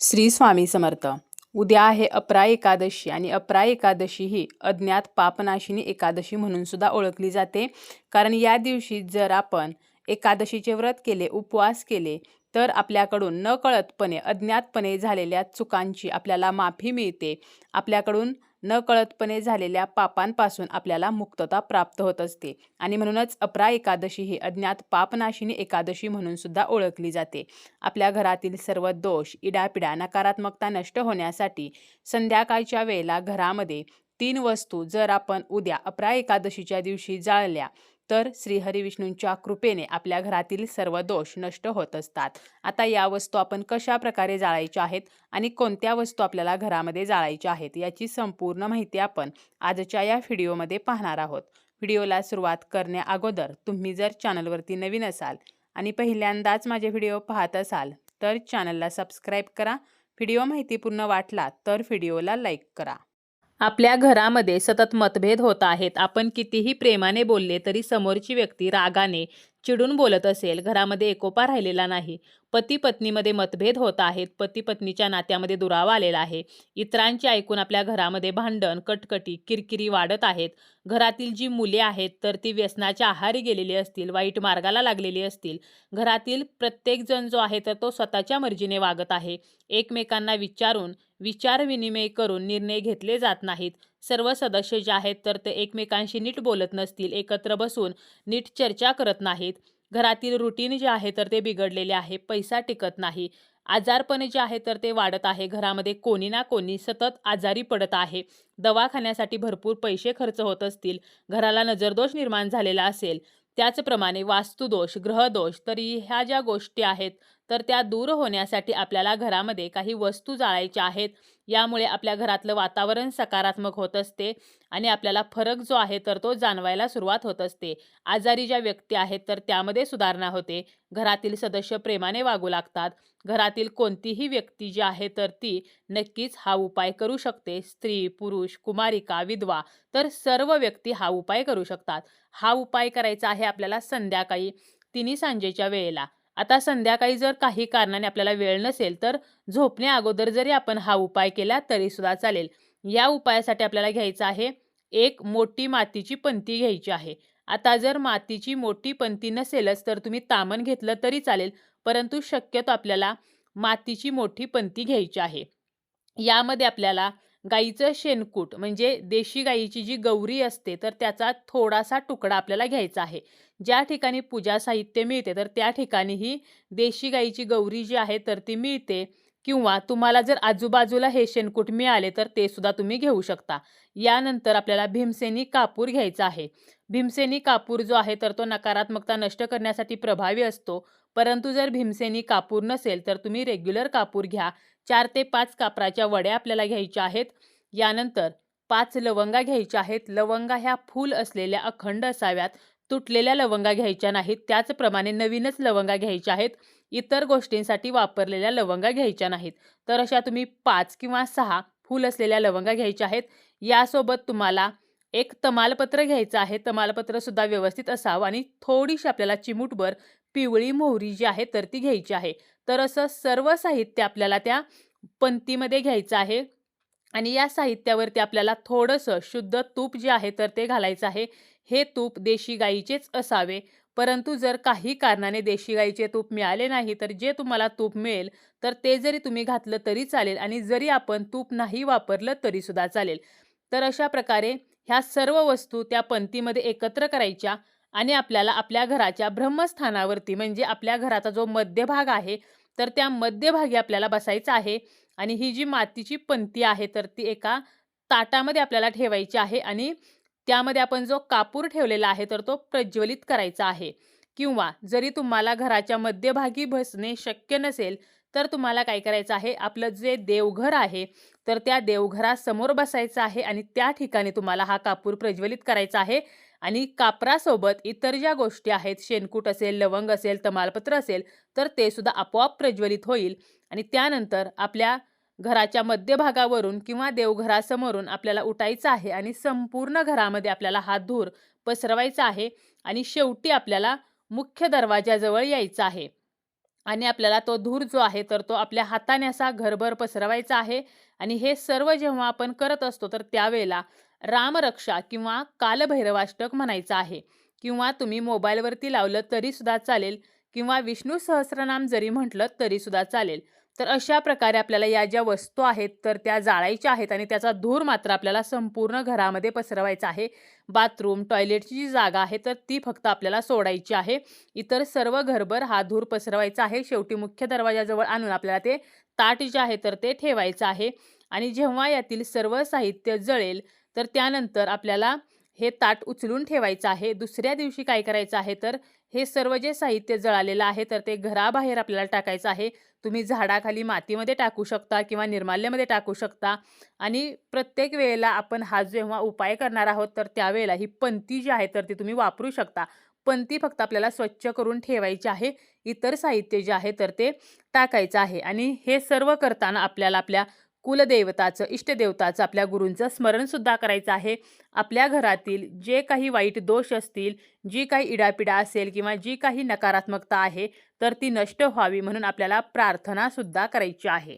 श्री स्वामी समर्थ. उद्या आहे अपरा एकादशी आणि अपरा एकादशी ही अज्ञात पापनाशिनी एकादशी म्हणून सुद्धा ओळखली जाते. कारण या दिवशी जर आपण एकादशीचे व्रत केले उपवास केले तर आपल्याकडून न कळतपणे अज्ञातपणे झालेल्या चुकांची आपल्याला माफी मिळते. आपल्याकडून नकळतपणे झालेल्या पापांपासून आपल्याला मुक्तता प्राप्त होत असते. आणि म्हणूनच अपरा एकादशी ही अज्ञात पापनाशिनी एकादशी म्हणून सुद्धा ओळखली जाते. आपल्या घरातील सर्व दोष इडापिडा नकारात्मकता नष्ट होण्यासाठी संध्याकाळच्या वेळेला घरामध्ये तीन वस्तू जर आपण उद्या अपरा एकादशीच्या दिवशी जाळल्या तर श्रीहरिविष्णूंच्या कृपेने आपल्या घरातील सर्व दोष नष्ट होत असतात. आता या वस्तू आपण कशा प्रकारे जाळायच्या आहेत आणि कोणत्या वस्तू आपल्याला घरामध्ये जाळायच्या आहेत याची संपूर्ण माहिती आपण आजच्या या व्हिडिओमध्ये पाहणार आहोत. व्हिडिओला सुरुवात करण्याअगोदर तुम्ही जर चॅनलवरती नवीन असाल आणि पहिल्यांदाच माझे व्हिडिओ पाहत असाल तर चॅनलला सबस्क्राईब करा. व्हिडिओ माहितीपूर्ण वाटला तर व्हिडिओला लाईक करा. आपल्या घरामध्ये सतत मतभेद होत आहेत. आपण कितीही प्रेमाने बोलले तरी समोरची व्यक्ती रागाने चिडून बोलत असेल. घरामध्ये एकोपा राहिलेला नाही. पती पत्नीमध्ये मतभेद होत आहेत. पती पत्नीच्या नात्यामध्ये दुरावा आलेला आहे. इतरांचे ऐकून आपल्या घरामध्ये भांडण कटकटी किरकिरी वाढत आहेत. घरातील जी मुले आहेत तर ती व्यसनाच्या आहारी गेलेली असतील वाईट मार्गाला लागलेली असतील. घरातील प्रत्येकजण जो आहे तर तो स्वतःच्या मर्जीने वागत आहे. एकमेकांना विचारून विचार विनिमय करून निर्णय घेतले जात नाहीत. सर्व सदस्य जे आहेत तर ते एकमेकांशी नीट बोलत नसतील एकत्र बसून नीट चर्चा करत नाहीत. घरातील रुटीन जे आहे तर ते बिघडलेले आहे पैसा टिकत नाही. आजारपण जे आहे तर ते वाढत आहे घरामध्ये कोणी ना कोणी सतत आजारी पडत आहे. दवाखान्यासाठी भरपूर पैसे खर्च होत असतील घराला नजरदोष निर्माण झालेला असेल. त्याचप्रमाणे वास्तुदोष ग्रहदोष तरी ह्या ज्या गोष्टी आहेत तर त्या दूर होण्यासाठी आपल्याला घरामध्ये काही वस्तू जाळायच्या आहेत. यामुळे आपल्या घरातलं वातावरण सकारात्मक होत असते आणि आपल्याला फरक जो आहे तर तो जाणवायला सुरुवात होत असते. आजारी ज्या व्यक्ती आहेत तर त्यामध्ये सुधारणा होते. घरातील सदस्य प्रेमाने वागू लागतात. घरातील कोणतीही व्यक्ती जी आहे तर ती नक्कीच हा उपाय करू शकते. स्त्री पुरुष कुमारिका विधवा तर सर्व व्यक्ती हा उपाय करू शकतात. हा उपाय करायचा आहे आपल्याला संध्याकाळी तिन्ही सांजेच्या वेळेला. आता संध्याकाळी जर काही कारणाने आपल्याला वेळ नसेल तर झोपण्या अगोदर जरी आपण हा उपाय केला तरी सुद्धा चालेल. या उपायासाठी आपल्याला घ्यायचं आहे एक मोठी मातीची पंती घ्यायची आहे. आता जर मातीची मोठी पंती नसेलच तर तुम्ही तामण घेतलं तरी चालेल परंतु शक्यतो आपल्याला मातीची मोठी पंती घ्यायची आहे. यामध्ये आपल्याला गाईचं शेणकूट म्हणजे देशी गाईची जी गौरी असते तर त्याचा थोडासा तुकडा आपल्याला घ्यायचा आहे. ज्या ठिकाणी पूजा साहित्य मिळते तर त्या ठिकाणी ही देशी गाईची गौरी जी आहे तर ती मिळते. किंवा तुम्हाला जर आजूबाजूला हे शेणकूट मिळाले तर ते सुद्धा तुम्ही घेऊ शकता. यानंतर आपल्याला भीमसेनी कापूर घ्यायचा आहे. भीमसेनी कापूर जो आहे तर तो नकारात्मकता नष्ट करण्यासाठी प्रभावी असतो. परंतु जर भीमसेनी कापूर नसेल तर तुम्ही रेग्युलर कापूर घ्या. चार ते पाच कापराच्या वड्या आपल्याला घ्यायच्या आहेत. यानंतर पाच लवंगा घ्यायच्या आहेत. लवंगा ह्या फूल असलेल्या अखंड असाव्यात. तुटलेल्या लवंगा घ्यायच्या नाहीत. त्याचप्रमाणे नवीनच लवंगा घ्यायच्या आहेत. इतर गोष्टींसाठी वापरलेल्या लवंगा घ्यायच्या नाहीत. तर अशा तुम्ही पाच किंवा सहा फूल असलेल्या लवंगा घ्यायच्या आहेत. यासोबत तुम्हाला एक तमालपत्र घ्यायचं आहे. तमालपत्रसुद्धा व्यवस्थित असावं आणि थोडीशी आपल्याला चिमूटभर पिवळी मोहरी जी आहे तर ती घ्यायची आहे. तर असं सर्व साहित्य आपल्याला त्या पंक्तीमध्ये घ्यायचं आहे. आणि या साहित्यावरती आपल्याला थोडंसं शुद्ध तूप जे आहे तर ते घालायचं आहे. हे तूप देशी गाईचेच असावे. परंतु जर काही कारणाने देशी गाईचे तूप मिळाले नाही तर जे तुम्हाला तूप मिळेल तर ते जरी तुम्ही घातलं तरी चालेल आणि जरी आपण तूप नाही वापरलं तरीसुद्धा चालेल. तर अशा प्रकारे ह्या सर्व वस्तू त्या पंक्तीमध्ये एकत्र करायच्या आणि आपल्याला आपल्या घराच्या ब्रह्मस्थानावरती म्हणजे आपल्या घराचा जो मध्यभाग आहे तर त्या मध्यभागी आपल्याला बसायचं आहे आणि ही जी मातीची पंती आहे तर ती एका ताटामध्ये आपल्याला ठेवायची आहे आणि त्यामध्ये आपण जो कापूर ठेवलेला आहे तर तो प्रज्वलित करायचा आहे. किंवा जरी तुम्हाला घराच्या मध्यभागी बसणे शक्य नसेल तर तुम्हाला काय करायचं आहे? आपलं जे देवघर आहे तर त्या देवघरासमोर बसायचं आहे आणि त्या ठिकाणी तुम्हाला हा कापूर प्रज्वलित करायचा आहे. आणि कापरासोबत इतर ज्या गोष्टी आहेत शेणकूट असेल लवंग असेल तमालपत्र असेल तर ते सुद्धा आपोआप प्रज्वलित होईल. आणि त्यानंतर आपल्या घराच्या मध्यभागावरून किंवा देवघरासमोरून आपल्याला उठायचं आहे आणि संपूर्ण घरामध्ये आपल्याला हात धूर पसरवायचा आहे आणि शेवटी आपल्याला मुख्य दरवाजाजवळ यायचं आहे. आणि आपल्याला तो धूर जो आहे तर तो आपल्या हाताने असा घरभर पसरवायचा आहे. आणि हे सर्व जेव्हा आपण करत असतो तर त्यावेळेला रामरक्षा किंवा कालभैरवाष्टक म्हणायचं आहे. किंवा तुम्ही मोबाईलवरती लावलं तरीसुद्धा चालेल किंवा विष्णू सहस्रनाम जरी म्हटलं तरीसुद्धा चालेल. तर अशा प्रकारे आपल्याला या ज्या वस्तू आहेत तर त्या जाळायच्या आहेत आणि त्याचा धूर मात्र आपल्याला संपूर्ण घरामध्ये पसरवायचा आहे. बाथरूम टॉयलेटची जी जागा आहे तर ती फक्त आपल्याला सोडायची आहे. इतर सर्व घरभर हा धूर पसरवायचा आहे. शेवटी मुख्य दरवाजाजवळ आणून आपल्याला ते ताट जे आहे तर ते ठेवायचं आहे. आणि जेव्हा यातील सर्व साहित्य जळेल तर त्यानंतर आपल्याला हे ताट उचलून ठेवायचं आहे. दुसऱ्या दिवशी काय करायचं आहे तर हे सर्व जे साहित्य जळालेलं आहे तर ते घराबाहेर आपल्याला टाकायचं आहे. तुम्ही झाडाखाली मातीमध्ये टाकू शकता किंवा निर्माल्यमध्ये टाकू शकता. आणि प्रत्येक वेळेला आपण हा जेव्हा उपाय करणार आहोत तर त्यावेळेला ही पंती जी आहे तर ती तुम्ही वापरू शकता. पंती फक्त आपल्याला स्वच्छ करून ठेवायची आहे. इतर साहित्य जे आहे तर ते टाकायचं आहे. आणि हे सर्व करताना आपल्याला आपल्या कुलदेवताचं इष्टदेवताचं आपल्या गुरूंचं स्मरणसुद्धा करायचं आहे. आपल्या घरातील जे काही वाईट दोष असतील जी काही इडापिडा असेल किंवा जी काही नकारात्मकता आहे तर ती नष्ट व्हावी म्हणून आपल्याला प्रार्थनासुद्धा करायची आहे.